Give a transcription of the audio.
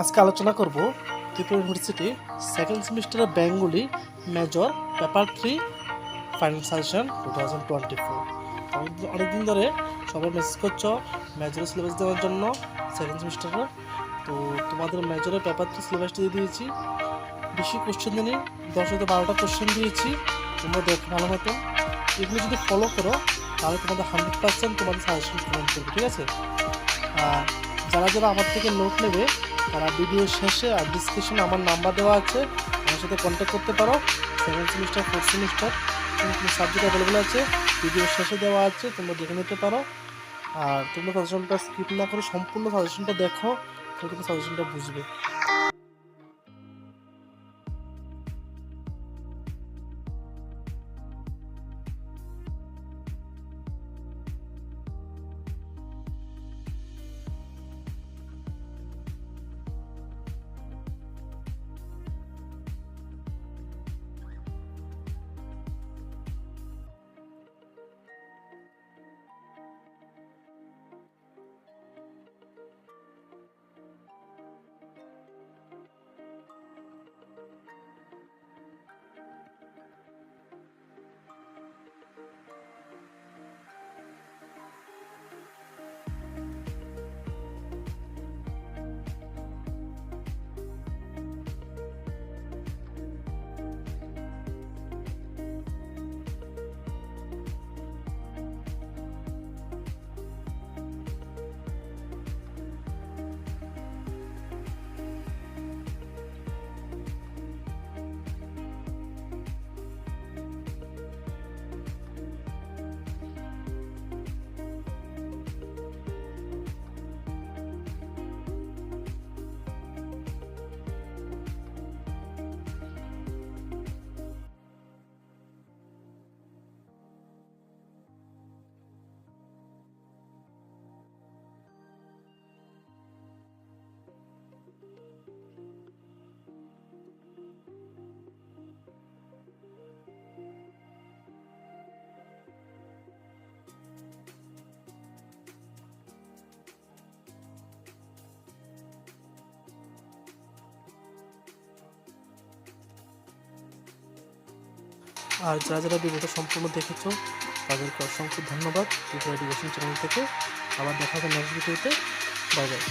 আজকে আলোচনা করব ত্রিপুরা ইউনিভার্সিটি সেকেন্ড সেমিস্টারের Bengali major paper three final suggestion two thousand twenty four অনেকদিন ধরে সবাই মেসেজ করছ মেজরের সিলেবাস দেওয়ার জন্য সেকেন্ড সেমিস্টারের তো তোমাদের মেজরের পেপার থ্রি সিলেবাসটা দিয়ে দিয়েছি। বেশি কোশ্চেন দিনই দশ থেকে বারোটা কোশ্চেন দিয়েছি। তোমরা দেখো ভালো মতো এগুলো যদি ফলো করো, তাহলে তোমাদের হান্ড্রেড পার্সেন্ট তোমাদের সাজেশন করবে, ঠিক আছে? আর যারা যারা আমার থেকে নোট নেবে তারা ভিডিও শেষে আর ডিসক্রিপশনে আমার নাম্বার দেওয়া আছে। আমার সাথে কন্ট্যাক্ট করতে পারো। Second semester fourth semester subject available আছে। ভিডিও শেষে দেওয়া আছে, তোমরা দেখে নিতে পারো। আর তোমরা সাজেশনটা স্কিপ না করে সম্পূর্ণ সাজেশনটা দেখো, তাহলে তুমি সাজেশনটা বুঝবে। আর যারা যারা ভিডিওটা সম্পূর্ণ দেখেছ, তাদেরকে অসংখ্য ধন্যবাদ। ত্রিপুরা এডুকেশন চ্যানেল থেকে। আবার দেখা হবে নেক্সট ভিডিওতে বাই বাই